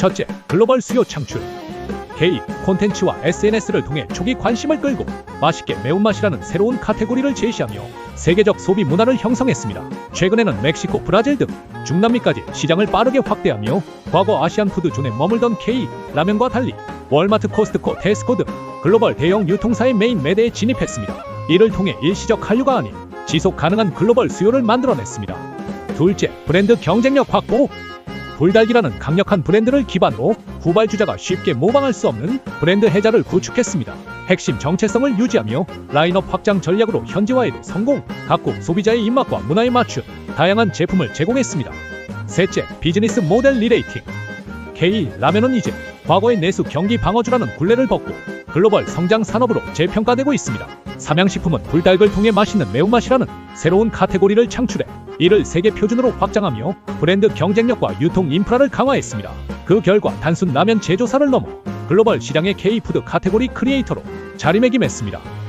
첫째, 글로벌 수요 창출. K 콘텐츠와 SNS를 통해 초기 관심을 끌고 맛있게 매운맛이라는 새로운 카테고리를 제시하며 세계적 소비 문화를 형성했습니다. 최근에는 멕시코, 브라질 등 중남미까지 시장을 빠르게 확대하며 과거 아시안 푸드 존에 머물던 K 라면과 달리 월마트, 코스트코, 테스코 등 글로벌 대형 유통사의 메인 매대에 진입했습니다. 이를 통해 일시적 한류가 아닌 지속 가능한 글로벌 수요를 만들어냈습니다. 둘째, 브랜드 경쟁력 확보. 불달기라는 강력한 브랜드를 기반으로 후발주자가 쉽게 모방할 수 없는 브랜드 해자를 구축했습니다. 핵심 정체성을 유지하며 라인업 확장 전략으로 현지화에도 성공, 각국 소비자의 입맛과 문화에 맞춘 다양한 제품을 제공했습니다. 셋째, 비즈니스 모델 리레이팅. K 라면은 이제 과거의 내수 경기 방어주라는 굴레를 벗고 글로벌 성장 산업으로 재평가되고 있습니다. 삼양식품은 불닭을 통해 맛있는 매운맛이라는 새로운 카테고리를 창출해 이를 세계 표준으로 확장하며 브랜드 경쟁력과 유통 인프라를 강화했습니다. 그 결과 단순 라면 제조사를 넘어 글로벌 시장의 K푸드 카테고리 크리에이터로 자리매김했습니다.